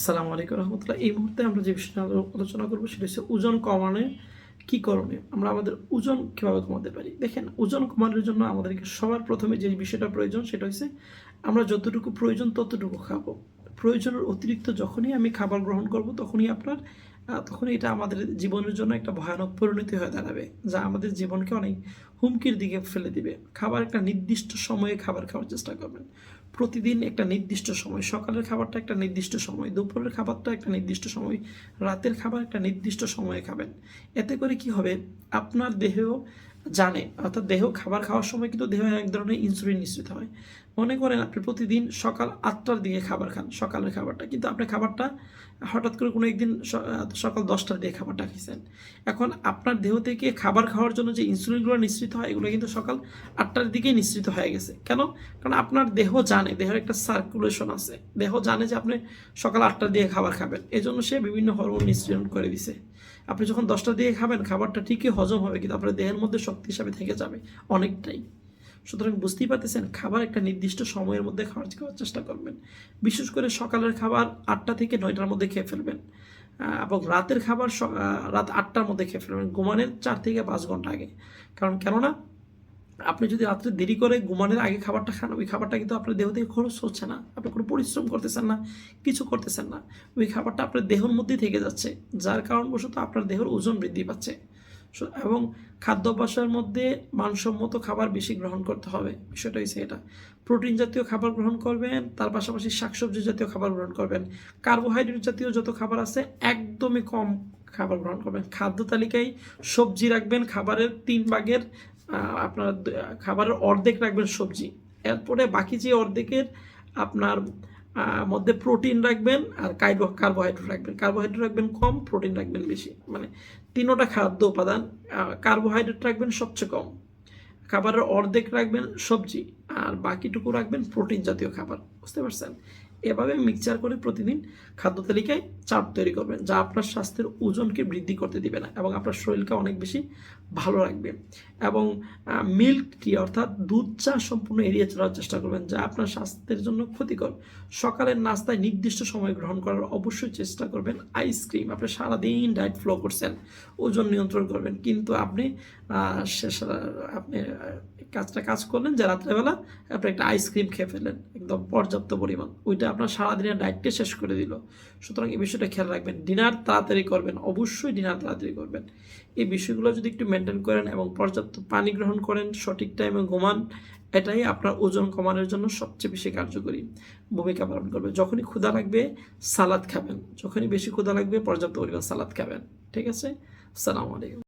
আসসালামু আলাইকুম রহমতুল্লাহ। এই মুহূর্তে আমরা যে বিষয়টা আলোচনা করব সেটা হচ্ছে ওজন কমানোর কি করণীয়? আমরা আমাদের ওজন কীভাবে কমাতে পারি? দেখেন, ওজন কমানোর জন্য আমাদেরকে সবার প্রথমে যে বিষয়টা প্রয়োজন সেটা হচ্ছে আমরা যতটুকু প্রয়োজন ততটুকু খাব। প্রয়োজনের অতিরিক্ত যখনই আমি খাবার গ্রহণ করব তখনই আপনার আহ, তখনই এটা আমাদের জীবনের জন্য একটা ভয়ানক পরিণতি হয়ে দাঁড়াবে যা আমাদের জীবনকে অনেক হুমকির দিকে ফেলে দিবে। খাবার একটা নির্দিষ্ট সময়ে খাবার খাওয়ার চেষ্টা করবেন। প্রতিদিন একটা নির্দিষ্ট সময় সকালের খাবারটা একটা নির্দিষ্ট সময় দুপুরের খাবারটা একটা নির্দিষ্ট সময় রাতের খাবার একটা নির্দিষ্ট সময়ে খাবেন। এতে করে কি হবে? আপনার দেহেও জানে। অর্থাৎ দেহ, খাবার খাওয়ার সময় কিন্তু দেহ এক ধরনের ইনসুলিন নিঃসৃত হয়। মনে করেন আপনি প্রতিদিন সকাল আটটার দিকে খাবার খান, সকালের খাবারটা। কিন্তু আপনি খাবারটা হঠাৎ করে কোনো একদিন সকাল দশটার দিকে খাবারটা খেয়েছেন। এখন আপনার দেহ থেকে খাবার খাওয়ার জন্য যে ইনসুলিনগুলো নিঃসৃত হয়, এগুলো কিন্তু সকাল আটটার দিকেই নিঃসৃত হয়ে গেছে। কেন? কারণ আপনার দেহ জানে, দেহের একটা সার্কুলেশন আছে। দেহ জানে যে আপনি সকাল আটটার দিকে খাবার খাবেন। এই জন্য সে বিভিন্ন হরমোন নিঃসরণ করে দিছে। আপনি যখন দশটা দিয়ে খাবেন, খাবারটা ঠিকই হজম হবে, কিন্তু আপনার দেহের মধ্যে শক্তি হিসাবে থেকে যাবে অনেকটাই। সুতরাং বুঝতেই পারতেছেন, খাবার একটা নির্দিষ্ট সময়ের মধ্যে খাওয়ার খাওয়ার চেষ্টা করবেন। বিশেষ করে সকালের খাবার আটটা থেকে নয়টার মধ্যে খেয়ে ফেলবেন এবং রাতের খাবার রাত আটটার মধ্যে খেয়ে ফেলবেন, ঘুমানের চার থেকে পাঁচ ঘণ্টা আগে। কারণ কেননা আপনি যদি রাত্রে দেরি করে ঘুমানোর আগে খাবারটা খান, ওই খাবারটা কিন্তু আপনার দেহ থেকে খরচ হচ্ছে না। আপনি কোনো পরিশ্রম করতেছেন না, কিছু করতেছেন না। ওই খাবারটা আপনার দেহের মধ্যেই থেকে যাচ্ছে, যার কারণবশত আপনার দেহের ওজন বৃদ্ধি পাচ্ছে। এবং খাদ্যাভ্যাসের মধ্যে মানসম্মত খাবার বেশি গ্রহণ করতে হবে। বিষয়টা হচ্ছে এটা। প্রোটিন জাতীয় খাবার গ্রহণ করবেন, তার পাশাপাশি শাকসবজি জাতীয় খাবার গ্রহণ করবেন। কার্বোহাইড্রেট জাতীয় যত খাবার আছে, একদমই কম খাবার গ্রহণ করবেন। খাদ্য তালিকায় সবজি রাখবেন, খাবারের তিন ভাগের আপনার খাবারের অর্ধেক রাখবেন সবজি। এরপরে বাকি যে অর্ধেকের আপনার মধ্যে প্রোটিন রাখবেন আর কার্বো কার্বোহাইড্রেট রাখবেন। কার্বোহাইড্রেট রাখবেন কম, প্রোটিন রাখবেন বেশি। মানে তিনোটা খাদ্য উপাদান কার্বোহাইড্রেট রাখবেন সবচেয়ে কম। খাবারের অর্ধেক রাখবেন সবজি আর বাকিটুকু রাখবেন প্রোটিন জাতীয় খাবার। বুঝতে পারছেন? এভাবে মিক্সচার করে প্রতিদিন খাদ্য তালিকায় চাপ তৈরি করবেন, যা আপনার স্বাস্থ্যের ওজনকে বৃদ্ধি করতে দিবে না এবং আপনার শরীরকে অনেক বেশি ভালো রাখবে। এবং মিল্ক টি অর্থাৎ দুধ চা সম্পূর্ণ এড়িয়ে চলার চেষ্টা করবেন, যা আপনার স্বাস্থ্যের জন্য ক্ষতিকর। সকালের নাস্তায় নির্দিষ্ট সময় গ্রহণ করার অবশ্যই চেষ্টা করবেন। আইসক্রিম আপনি সারাদিন ডায়েট ফ্লো করছেন, ওজন নিয়ন্ত্রণ করবেন, কিন্তু আপনি শেষ আপনি কাজটা কাজ করলেন যে রাত্রেবেলা আপনি একটা আইসক্রিম খেয়ে ফেলেন একদম পর্যাপ্ত পরিমাণ। ওইটা আপনার সারাদিনের ডায়েটকে শেষ করে দিল। সুতরাং এই বিষয়টা খেয়াল রাখবেন। ডিনার তাড়াতাড়ি করবেন, অবশ্যই ডিনার তাড়াতাড়ি করবেন। এই বিষয়গুলো যদি একটু মেনটেন করেন এবং পর্যাপ্ত পানি গ্রহণ করেন, সঠিক টাইমে ঘুমান, এটাই আপনার ওজন কমানোর জন্য সবচেয়ে বেশি কার্যকরী ভূমিকা পালন করবে। যখনই ক্ষুধা লাগবে, সালাদ খাবেন। যখনই বেশি ক্ষুধা লাগবে, পর্যাপ্ত পরিমাণ সালাদ খাবেন। ঠিক আছে? আসসালামু আলাইকুম।